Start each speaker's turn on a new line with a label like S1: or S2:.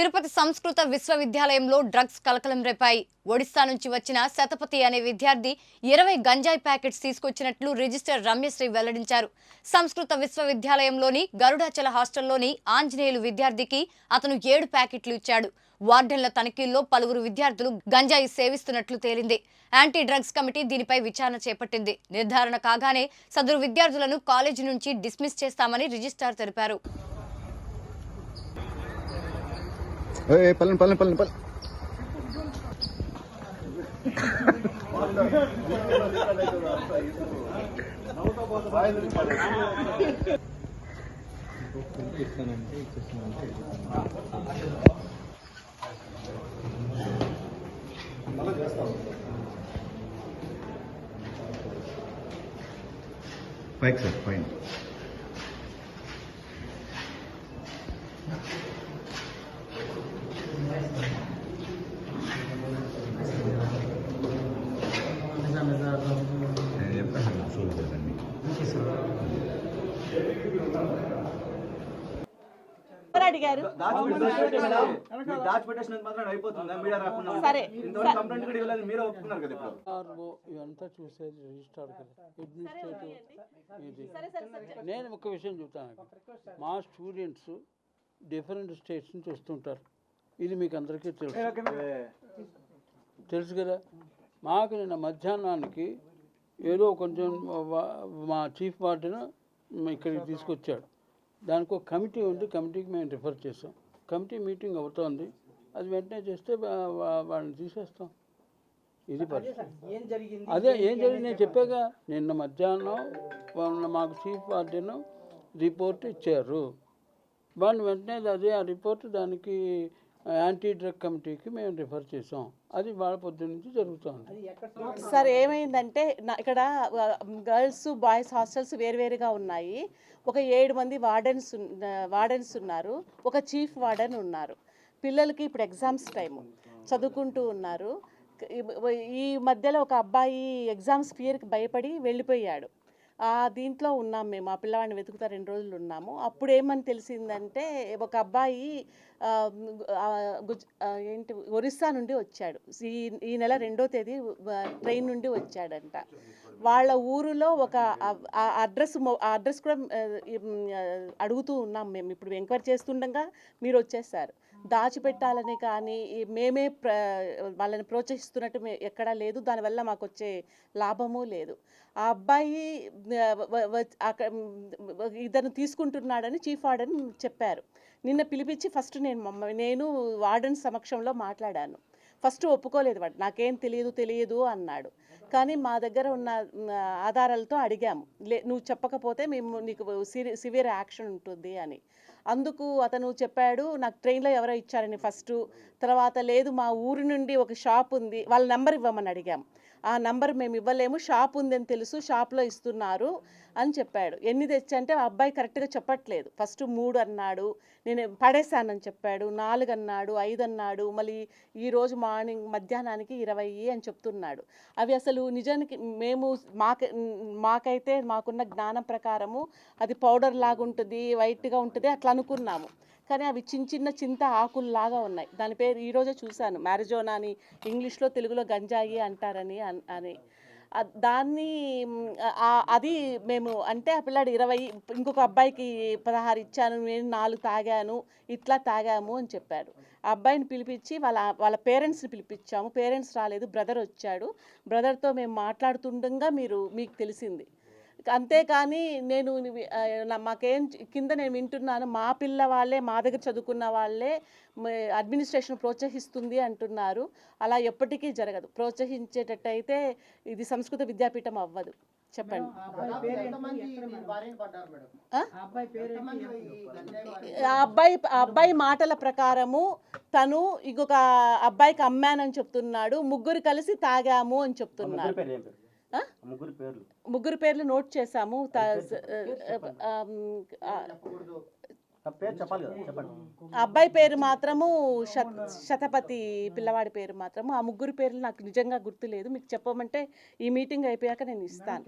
S1: తిరుపతి సంస్కృత విశ్వవిద్యాలయంలో డ్రగ్స్ కలకలం రేపాయి. ఒడిస్సా నుంచి వచ్చిన శతపతి అనే విద్యార్థి ఇరవై గంజాయి ప్యాకెట్స్ తీసుకొచ్చినట్లు రిజిస్టర్ రమ్యశ్రీ వెల్లడించారు. సంస్కృత విశ్వవిద్యాలయంలోని గరుడాచల హాస్టల్లోని ఆంజనేయులు విద్యార్థికి అతను ఏడు ప్యాకెట్లు ఇచ్చాడు. వార్డెన్ల తనిఖీల్లో పలువురు విద్యార్థులు గంజాయి సేవిస్తున్నట్లు తేలింది. యాంటీ డ్రగ్స్ కమిటీ దీనిపై విచారణ చేపట్టింది. నిర్ధారణ కాగానే సదరు విద్యార్థులను కాలేజీ నుంచి డిస్మిస్ చేస్తామని రిజిస్టార్ తెలిపారు
S2: ఏ పల్లెని పల్లెని పల్లెని పల్లె పైకి సార్ పైన
S3: ఇప్పుడు.
S4: ఆర్ఓ ఇవంతా చూసేది రిజిస్టార్ ఇది.
S5: సరే సరే సరే
S4: నేను ఒక విషయం చెప్తాను మా స్టూడెంట్స్ డిఫరెంట్ స్టేట్స్ నుంచి వస్తుంటారు. ఇది మీకు అందరికీ తెలుసు. తెలుసు కదా? మాకు నిన్న మధ్యాహ్నానికి ఏదో కొంచెం మా చీఫ్ వార్డెన్ ఇక్కడికి తీసుకొచ్చాడు. దానికి ఒక కమిటీ ఉంది కమిటీకి మేము రిఫర్ చేసాం కమిటీ మీటింగ్ అవుతోంది. అది వెంటనే చేస్తే వాళ్ళని తీసేస్తాం. ఇది పరిస్థితి. అదే ఏం జరిగింది? నేను చెప్పాగా నిన్న మధ్యాహ్నం వాళ్ళ మాకు చీఫ్ వార్డెన్ రిపోర్ట్ ఇచ్చారు. వాళ్ళు వెంటనే అదే ఆ రిపోర్ట్ దానికి యాంటీ డ్రగ్ కమిటీకి మేము రిఫర్ చేసాం అది వాళ్ళ పొద్దు నుంచి జరుగుతుంది.
S5: సార్ ఏమైందంటే నా- ఇక్కడ గర్ల్స్ బాయ్స్ హాస్టల్స్ వేరువేరుగా ఉన్నాయి. ఒక ఏడు మంది వార్డెన్స్ వార్డెన్స్ ఉన్నారు. ఒక చీఫ్ వార్డెన్ ఉన్నారు. పిల్లలకి ఇప్పుడు ఎగ్జామ్స్ టైము. చదువుకుంటూ ఉన్నారు. ఈ- మధ్యలో ఒక అబ్బాయి ఎగ్జామ్స్ ఫియర్కి భయపడి వెళ్ళిపోయాడు. దీంట్లో ఉన్నాం మేము. ఆ పిల్లవాడిని వెతుకుతా రెండు రోజులు ఉన్నాము. అప్పుడు ఏమని తెలిసిందంటే ఒక అబ్బాయి గుజ్ ఏంటి ఒరిస్సా నుండి వచ్చాడు. ఈ ఈ నెల రెండో తేదీ ట్రైన్ నుండి వచ్చాడంట. వాళ్ళ ఊరులో ఒక ఆ- అడ్రస్ ఆ అడ్రస్ కూడా అడుగుతూ ఉన్నాం మేము. ఇప్పుడు ఎంక్వైరీ చేస్తుండగా మీరు వచ్చేసారు. దాచిపెట్టాలని కానీ మేమే ప్ర వాళ్ళని ప్రోత్సహిస్తున్నట్టు మే ఎక్కడా లేదు. దానివల్ల మాకు వచ్చే లాభము లేదు. ఆ అబ్బాయి అక్కడ ఇతను తీసుకుంటున్నాడని చీఫ్ వార్డెన్ చెప్పారు. నిన్న పిలిపించి ఫస్ట్ నేను నేను వార్డెన్ సమక్షంలో మాట్లాడాను. ఫస్ట్ ఒప్పుకోలేదు వాడు. నాకేం తెలియదు తెలియదు అన్నాడు. కానీ మా దగ్గర ఉన్న ఆధారాలతో అడిగాము. లే నువ్వు చెప్పకపోతే మేము నీకు సివియర్ యాక్షన్ ఉంటుంది అని. అందుకు అతను చెప్పాడు నాకు ట్రైన్లో ఎవరో ఇచ్చారని ఫస్ట్. తర్వాత లేదు మా ఊరి నుండి ఒక షాప్ ఉంది. వాళ్ళ నెంబర్ ఇవ్వమని అడిగాం ఆ నంబర్ మేము ఇవ్వలేము షాప్ ఉందని తెలుసు షాప్లో ఇస్తున్నారు అని చెప్పాడు. ఎన్ని తెచ్చంటే ఆ అబ్బాయి కరెక్ట్గా చెప్పట్లేదు. ఫస్ట్ మూడు అన్నాడు నేను పడేశానని చెప్పాడు నాలుగు అన్నాడు ఐదు అన్నాడు మళ్ళీ ఈరోజు మార్నింగ్ మధ్యాహ్నానికి ఇరవై అని చెప్తున్నాడు. అవి అసలు నిజానికి మేము మాక మాకైతే మాకున్న జ్ఞానం ప్రకారము అది పౌడర్ లాగా ఉంటుంది వైట్గా ఉంటుంది అట్లా అనుకున్నాము. కానీ అవి చిన్న చిన్న చింత ఆకుల్లాగా ఉన్నాయి. దాని పేరు ఈరోజే చూశాను. మ్యారిజోనా అని ఇంగ్లీష్లో తెలుగులో గంజాయి అంటారని అన్- అని. దాన్ని అది మేము అంటే ఆ పిల్లాడు ఇరవై ఇంకొక అబ్బాయికి పదహారు ఇచ్చాను నేను నాలుగు తాగాను ఇట్లా తాగాము అని చెప్పాడు. ఆ అబ్బాయిని పిలిపించి వాళ్ళ వాళ్ళ పేరెంట్స్ని పిలిపించాము. పేరెంట్స్ రాలేదు బ్రదర్ వచ్చాడు. బ్రదర్తో మేము మాట్లాడుతుండగా మీరు మీకు తెలిసింది. అంతేకాని నేను మాకేం కింద నేను వింటున్నాను మా పిల్ల వాళ్ళే మా దగ్గర చదువుకున్న వాళ్ళే అడ్మినిస్ట్రేషన్ ప్రోత్సహిస్తుంది అంటున్నారు. అలా ఎప్పటికీ జరగదు. ప్రోత్సహించేటట్టయితే ఇది సంస్కృత విద్యాపీఠం అవ్వదు. చెప్పండి. ఆ? ఆ అబ్బాయి ఆ? అబ్బాయి మాటల ప్రకారము తను ఇంకొక అబ్బాయికి అమ్మానని చెప్తున్నాడు. ముగ్గురు కలిసి తాగాము అని ఆ?
S3: ముగ్గురు పేర్లు.
S5: నోట్ చేశాము. అబ్బాయి పేరు మాత్రము శత శతపతి పిల్లవాడి పేరు మాత్రము. ఆ ముగ్గురు పేర్లు నాకు నిజంగా గుర్తులేదు. మీకు చెప్పమంటే ఈ మీటింగ్ అయిపోయాక నేను ఇస్తాను.